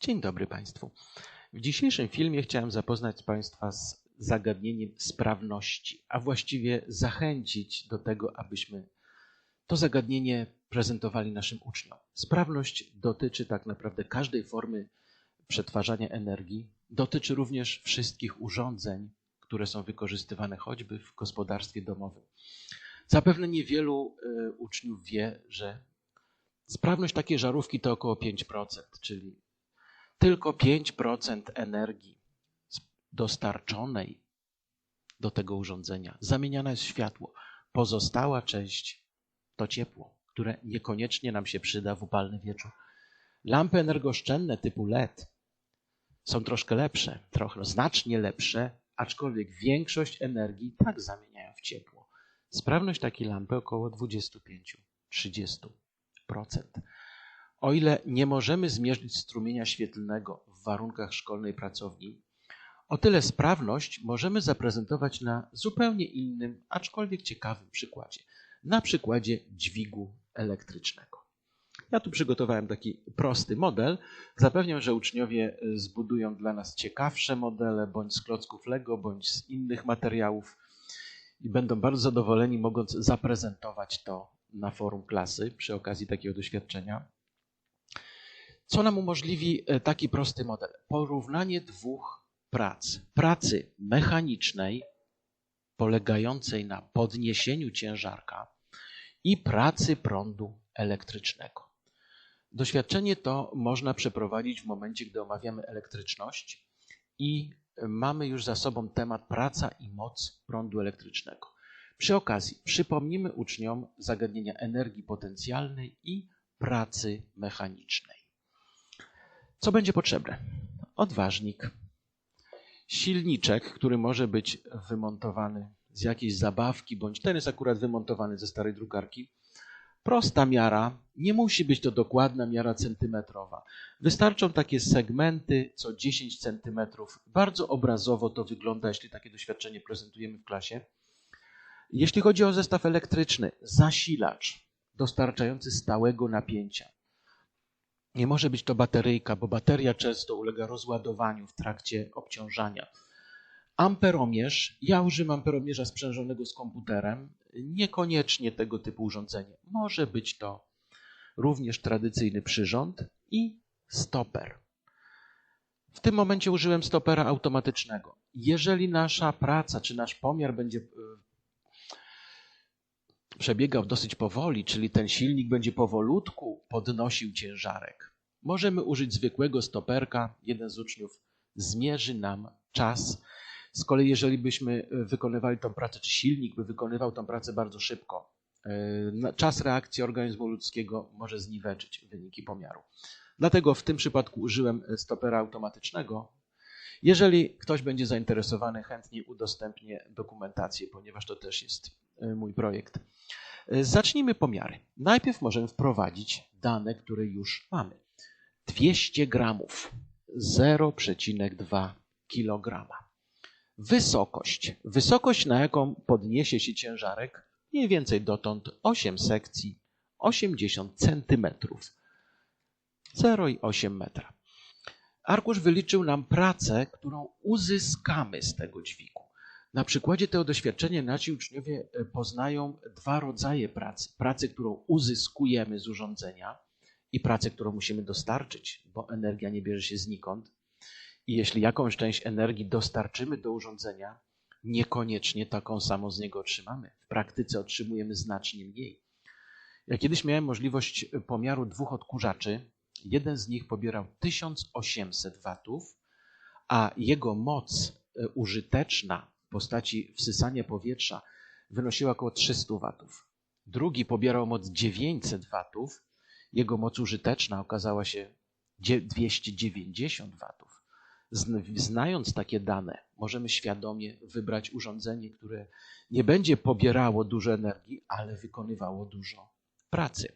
Dzień dobry Państwu. W dzisiejszym filmie chciałem zapoznać Państwa z zagadnieniem sprawności, a właściwie zachęcić do tego, abyśmy to zagadnienie prezentowali naszym uczniom. Sprawność dotyczy tak naprawdę każdej formy przetwarzania energii, dotyczy również wszystkich urządzeń, które są wykorzystywane choćby w gospodarstwie domowym. Zapewne niewielu y, uczniów wie, że sprawność takiej żarówki to około 5%, czyli tylko 5% energii dostarczonej do tego urządzenia zamieniana jest w światło. Pozostała część to ciepło, które niekoniecznie nam się przyda w upalny wieczór. Lampy energooszczędne typu LED są troszkę lepsze, trochę znacznie lepsze, aczkolwiek większość energii tak zamieniają w ciepło. Sprawność takiej lampy około 25-30%. O ile nie możemy zmierzyć strumienia świetlnego w warunkach szkolnej pracowni, o tyle sprawność możemy zaprezentować na zupełnie innym, aczkolwiek ciekawym przykładzie. Na przykładzie dźwigu elektrycznego. Ja tu przygotowałem taki prosty model. Zapewniam, że uczniowie zbudują dla nas ciekawsze modele, bądź z klocków Lego, bądź z innych materiałów i będą bardzo zadowoleni, mogąc zaprezentować to na forum klasy przy okazji takiego doświadczenia. Co nam umożliwi e, taki prosty model? Porównanie dwóch prac. Pracy mechanicznej, polegającej na podniesieniu ciężarka, i pracy prądu elektrycznego. Doświadczenie to można przeprowadzić w momencie, gdy omawiamy elektryczność i mamy już za sobą temat praca i moc prądu elektrycznego. Przy okazji przypomnimy uczniom zagadnienia energii potencjalnej i pracy mechanicznej. Co będzie potrzebne? Odważnik, silniczek, który może być wymontowany z jakiejś zabawki, bądź ten jest akurat wymontowany ze starej drukarki. Prosta miara, nie musi być to dokładna miara centymetrowa. Wystarczą takie segmenty co 10 centymetrów. Bardzo obrazowo to wygląda, jeśli takie doświadczenie prezentujemy w klasie. Jeśli chodzi o zestaw elektryczny, zasilacz dostarczający stałego napięcia. Nie może być to bateryjka, bo bateria często ulega rozładowaniu w trakcie obciążania. Amperomierz, ja używam amperomierza sprzężonego z komputerem, niekoniecznie tego typu urządzenie. Może być to również tradycyjny przyrząd i stoper. W tym momencie użyłem stopera automatycznego. Jeżeli nasza praca czy nasz pomiar będzie e, przebiegał dosyć powoli, czyli ten silnik będzie powolutku podnosił ciężarek. Możemy użyć zwykłego stoperka. Jeden z uczniów zmierzy nam czas. Z kolei, jeżeli byśmy wykonywali tą pracę, czy silnik by wykonywał tą pracę bardzo szybko, e, czas reakcji organizmu ludzkiego może zniweczyć wyniki pomiaru. Dlatego w tym przypadku użyłem stopera automatycznego. Jeżeli ktoś będzie zainteresowany, chętnie udostępnię dokumentację, ponieważ to też jest e, mój projekt. Zacznijmy pomiary. Najpierw możemy wprowadzić dane, które już mamy. 200 gramów, 0,2 kg. Wysokość. Wysokość, na jaką podniesie się ciężarek, mniej więcej dotąd 8 sekcji, 80 cm. 0,8 metra. Arkusz wyliczył nam pracę, którą uzyskamy z tego dźwigu. Na przykładzie tego doświadczenia nasi uczniowie e, poznają dwa rodzaje pracy. Pracę, którą uzyskujemy z urządzenia i pracę, którą musimy dostarczyć, bo energia nie bierze się znikąd. I jeśli jakąś część energii dostarczymy do urządzenia, niekoniecznie taką samą z niego otrzymamy. W praktyce otrzymujemy znacznie mniej. Ja kiedyś miałem możliwość pomiaru dwóch odkurzaczy. Jeden z nich pobierał 1800 watów, a jego moc e, użyteczna w postaci wsysania powietrza wynosiła około 300 watów. Drugi pobierał moc 900 watów. Jego moc użyteczna okazała się 290 watów. Znając takie dane, możemy świadomie wybrać urządzenie, które nie będzie pobierało dużo energii, ale wykonywało dużo pracy.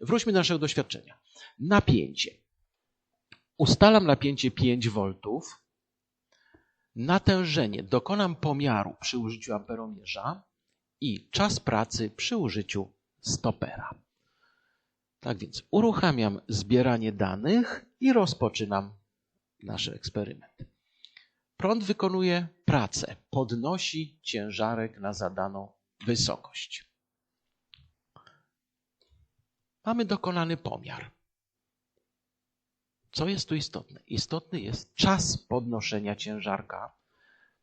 Wróćmy do naszego doświadczenia. Napięcie. Ustalam napięcie 5 V natężenie dokonam pomiaru przy użyciu amperomierza i czas pracy przy użyciu stopera. Tak więc uruchamiam zbieranie danych i rozpoczynam nasz eksperyment. Prąd wykonuje pracę, podnosi ciężarek na zadaną wysokość. Mamy dokonany pomiar. Co jest tu istotne? Istotny jest czas podnoszenia ciężarka.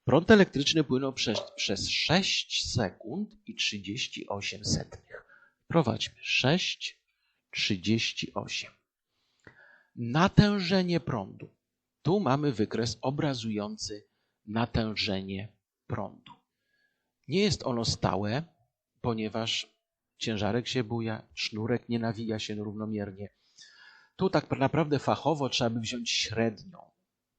Prąd elektryczny płynął przez, przez 6 sekund i 38 setnych. Prowadźmy 6, 38. Natężenie prądu. Tu mamy wykres obrazujący natężenie prądu. Nie jest ono stałe, ponieważ ciężarek się buja, sznurek nie nawija się równomiernie. Tu tak naprawdę fachowo trzeba by wziąć średnią.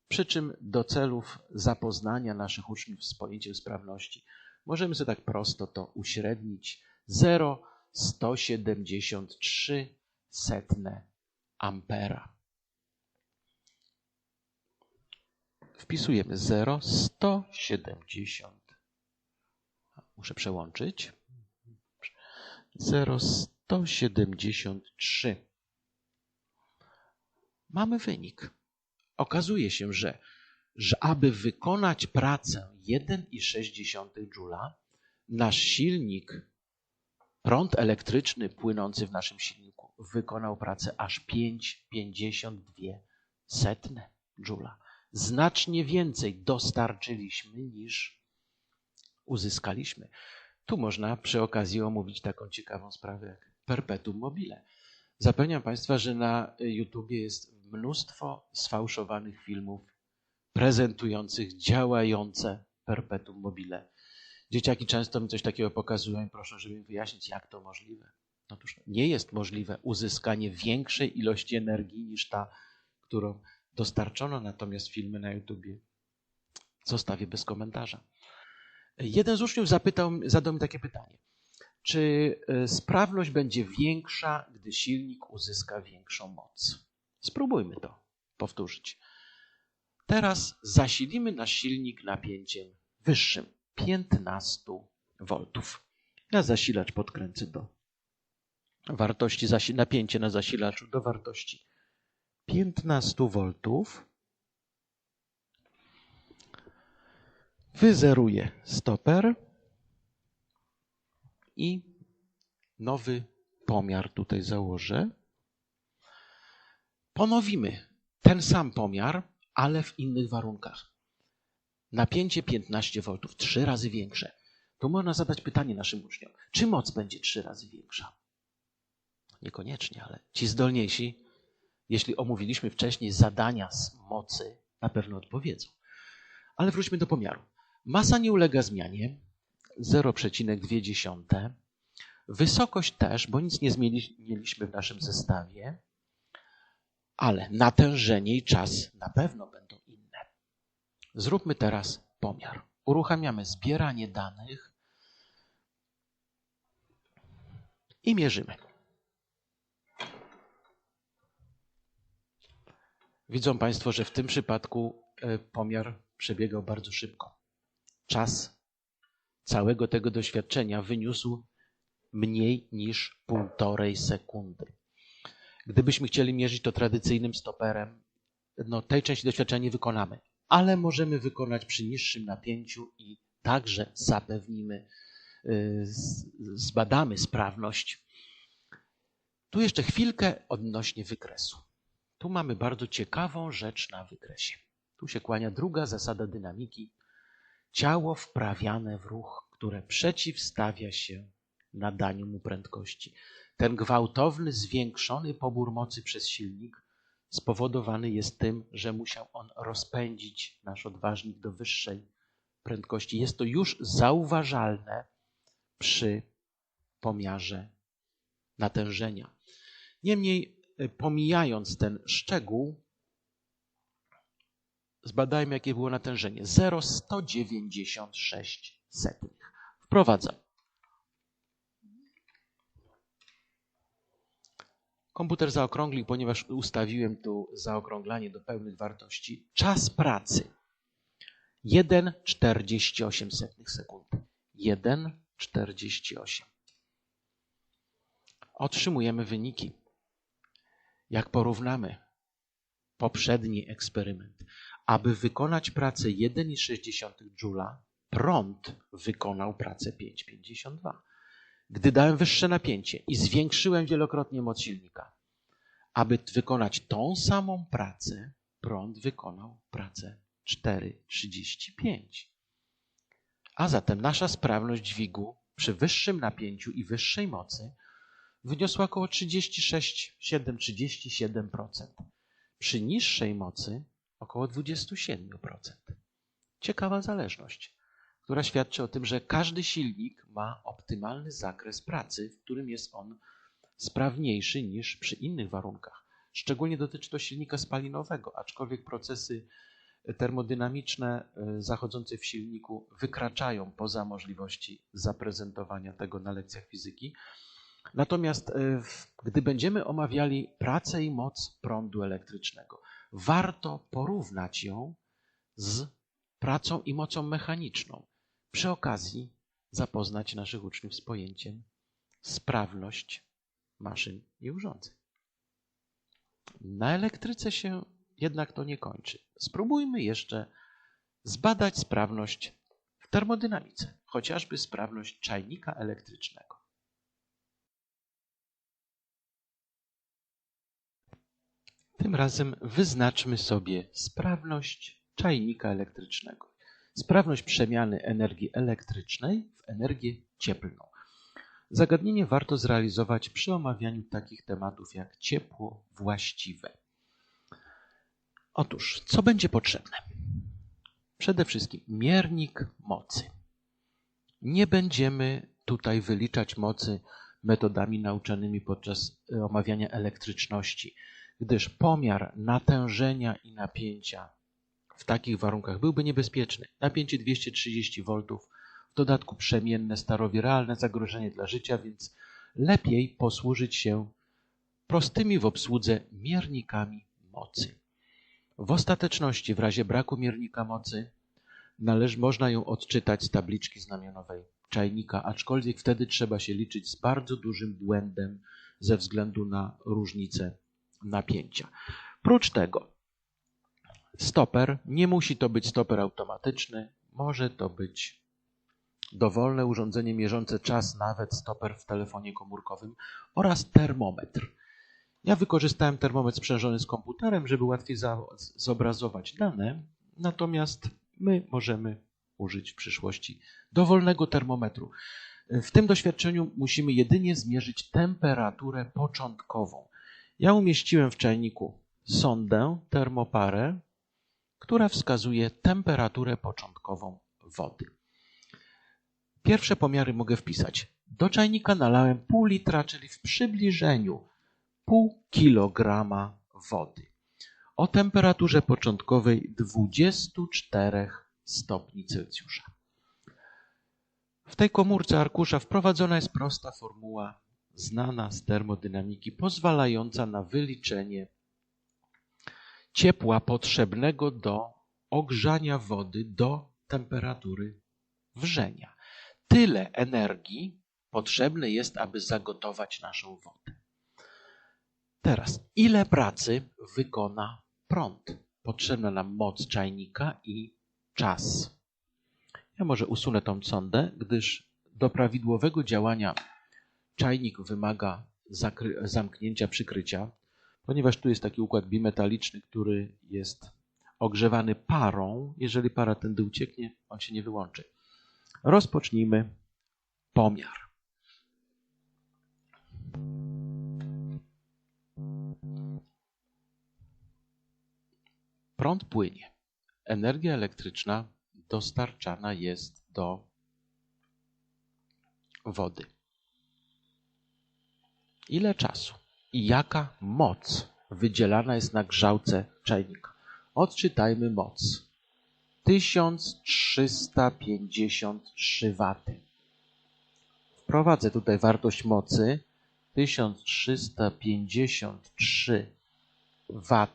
Przy czym do celów zapoznania naszych uczniów z pojęciem sprawności możemy sobie tak prosto to uśrednić 0,173 setne ampera. Wpisujemy 0,170. Muszę przełączyć. 0,173. Mamy wynik. Okazuje się, że, że aby wykonać pracę 1,6 Joule, nasz silnik, prąd elektryczny płynący w naszym silniku, wykonał pracę aż 5,52 setne Joule. Znacznie więcej dostarczyliśmy niż uzyskaliśmy. Tu można przy okazji omówić taką ciekawą sprawę jak perpetuum mobile. Zapewniam Państwa, że na YouTubie jest mnóstwo sfałszowanych filmów prezentujących działające perpetuum mobile. Dzieciaki często mi coś takiego pokazują i proszą, żeby mi wyjaśnić, jak to możliwe. Otóż nie jest możliwe uzyskanie większej ilości energii niż ta, którą dostarczono, natomiast filmy na YouTubie zostawię bez komentarza. Jeden z uczniów zapytał, zadał mi takie pytanie. Czy e, sprawność będzie większa, gdy silnik uzyska większą moc? Spróbujmy to powtórzyć. Teraz zasilimy nasz silnik napięciem wyższym 15 V. Ja zasilacz podkręcę do wartości napięcie na zasilaczu do wartości 15 V. Wyzeruję stoper i nowy pomiar tutaj założę. Ponowimy ten sam pomiar, ale w innych warunkach. Napięcie 15 V, trzy razy większe. Tu można zadać pytanie naszym uczniom, czy moc będzie trzy razy większa? Niekoniecznie, ale ci zdolniejsi, jeśli omówiliśmy wcześniej zadania z mocy, na pewno odpowiedzą. Ale wróćmy do pomiaru. Masa nie ulega zmianie 0,2. Wysokość też, bo nic nie zmieniliśmy w naszym zestawie, ale natężenie i czas na pewno będą inne. Zróbmy teraz pomiar. Uruchamiamy zbieranie danych i mierzymy. Widzą Państwo, że w tym przypadku e, pomiar przebiegał bardzo szybko. Czas całego tego doświadczenia wyniósł mniej niż półtorej sekundy. Gdybyśmy chcieli mierzyć to tradycyjnym stoperem, no tej części doświadczenia nie wykonamy, ale możemy wykonać przy niższym napięciu i także zapewnimy, y, zbadamy sprawność. Tu jeszcze chwilkę odnośnie wykresu. Tu mamy bardzo ciekawą rzecz na wykresie. Tu się kłania druga zasada dynamiki. Ciało wprawiane w ruch, które przeciwstawia się nadaniu mu prędkości. Ten gwałtowny, zwiększony pobór mocy przez silnik spowodowany jest tym, że musiał on rozpędzić nasz odważnik do wyższej prędkości. Jest to już zauważalne przy pomiarze natężenia. Niemniej Y, pomijając ten szczegół, zbadajmy, jakie było natężenie. 0,196 setnych. Wprowadzam. Komputer zaokrąglił, ponieważ ustawiłem tu zaokrąglanie do pełnych wartości. Czas pracy 1,48 sekund. 1,48. Otrzymujemy wyniki. Jak porównamy poprzedni eksperyment, aby wykonać pracę 1,6 Joule, prąd wykonał pracę 5,52. Gdy dałem wyższe napięcie i zwiększyłem wielokrotnie moc silnika, aby wykonać tą samą pracę, prąd wykonał pracę 4,35. A zatem nasza sprawność dźwigu przy wyższym napięciu i wyższej mocy wyniosła około 36,7-37%. Przy niższej mocy około 27%. Ciekawa zależność, która świadczy o tym, że każdy silnik ma optymalny zakres pracy, w którym jest on sprawniejszy niż przy innych warunkach. Szczególnie dotyczy to silnika spalinowego, aczkolwiek procesy termodynamiczne e, zachodzące w silniku wykraczają poza możliwości zaprezentowania tego na lekcjach fizyki. Natomiast e, gdy będziemy omawiali pracę i moc prądu elektrycznego, warto porównać ją z pracą i mocą mechaniczną. Przy okazji zapoznać naszych uczniów z pojęciem sprawność maszyn i urządzeń. Na elektryce się jednak to nie kończy. Spróbujmy jeszcze zbadać sprawność w termodynamice, chociażby sprawność czajnika elektrycznego. Tym razem wyznaczmy sobie sprawność czajnika elektrycznego. Sprawność przemiany energii elektrycznej w energię cieplną. Zagadnienie warto zrealizować przy omawianiu takich tematów jak ciepło właściwe. Otóż, co będzie potrzebne? Przede wszystkim miernik mocy. Nie będziemy tutaj wyliczać mocy metodami nauczanymi podczas e, omawiania elektryczności, gdyż pomiar natężenia i napięcia w takich warunkach byłby niebezpieczny. Napięcie 230 V, w dodatku przemienne, starowie realne zagrożenie dla życia, więc lepiej posłużyć się prostymi w obsłudze miernikami mocy. W ostateczności, w razie braku miernika mocy, należy, można ją odczytać z tabliczki znamionowej czajnika, aczkolwiek wtedy trzeba się liczyć z bardzo dużym błędem ze względu na różnicę napięcia. Prócz tego, stoper nie musi to być stoper automatyczny, może to być dowolne urządzenie mierzące czas, nawet stoper w telefonie komórkowym oraz termometr. Ja wykorzystałem termometr sprzężony z komputerem, żeby łatwiej zobrazować dane, natomiast my możemy użyć w przyszłości dowolnego termometru. W tym doświadczeniu musimy jedynie zmierzyć temperaturę początkową. Ja umieściłem w czajniku sondę, termoparę, która wskazuje temperaturę początkową wody. Pierwsze pomiary mogę wpisać. Do czajnika nalałem pół litra, czyli w przybliżeniu pół kilograma wody o temperaturze początkowej 24 stopni Celsjusza. W tej komórce arkusza wprowadzona jest prosta formuła znana z termodynamiki, pozwalająca na wyliczenie ciepła potrzebnego do ogrzania wody do temperatury wrzenia. Tyle energii potrzebne jest, aby zagotować naszą wodę. Teraz, ile pracy wykona prąd? Potrzebna nam moc czajnika i czas. Ja może usunę tą sondę, gdyż do prawidłowego działania czajnik wymaga zamknięcia przykrycia, ponieważ tu jest taki układ bimetaliczny, który jest ogrzewany parą. Jeżeli para tędy ucieknie, on się nie wyłączy. Rozpocznijmy pomiar. Prąd płynie. Energia elektryczna dostarczana jest do wody. Ile czasu i jaka moc wydzielana jest na grzałce czajnika? Odczytajmy moc. 1353 W. Wprowadzę tutaj wartość mocy 1353 W.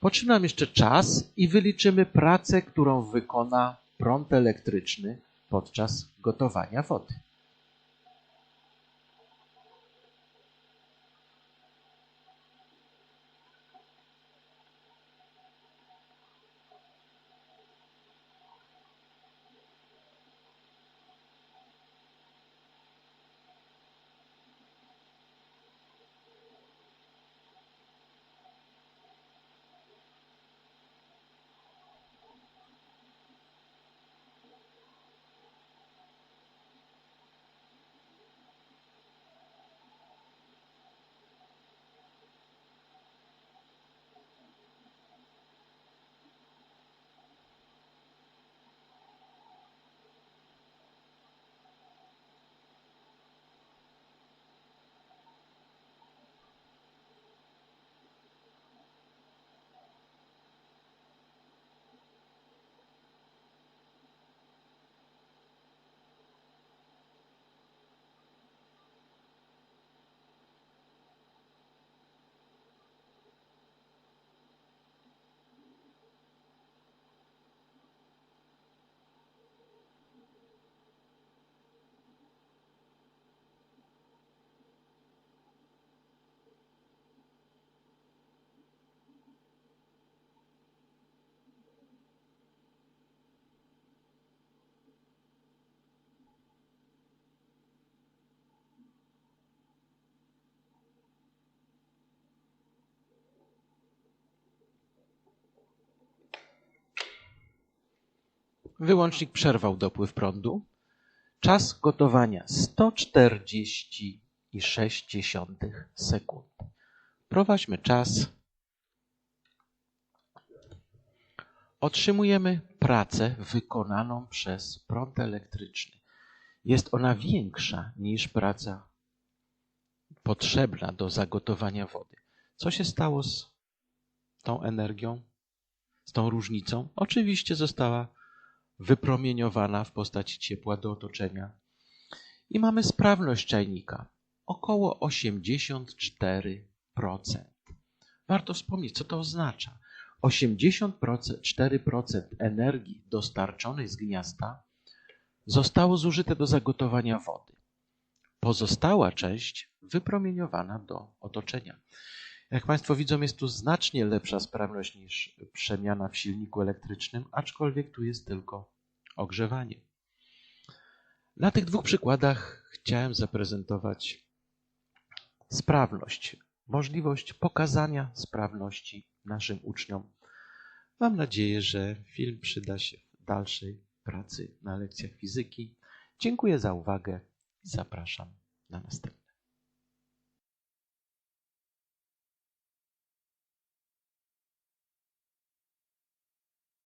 Poczynam jeszcze czas i wyliczymy pracę, którą wykona prąd elektryczny podczas gotowania wody. Wyłącznik przerwał dopływ prądu. Czas gotowania 140,6 sekund. Prowadźmy czas. Otrzymujemy pracę wykonaną przez prąd elektryczny. Jest ona większa niż praca potrzebna do zagotowania wody. Co się stało z tą energią, z tą różnicą? Oczywiście została wypromieniowana w postaci ciepła do otoczenia. I mamy sprawność czajnika około 84%. Warto wspomnieć, co to oznacza. 84% energii dostarczonej z gniazda zostało zużyte do zagotowania wody. Pozostała część wypromieniowana do otoczenia. Jak Państwo widzą, jest tu znacznie lepsza sprawność niż przemiana w silniku elektrycznym, aczkolwiek tu jest tylko ogrzewanie. Na tych dwóch przykładach chciałem zaprezentować sprawność, możliwość pokazania sprawności naszym uczniom. Mam nadzieję, że film przyda się w dalszej pracy na lekcjach fizyki. Dziękuję za uwagę i zapraszam na następny.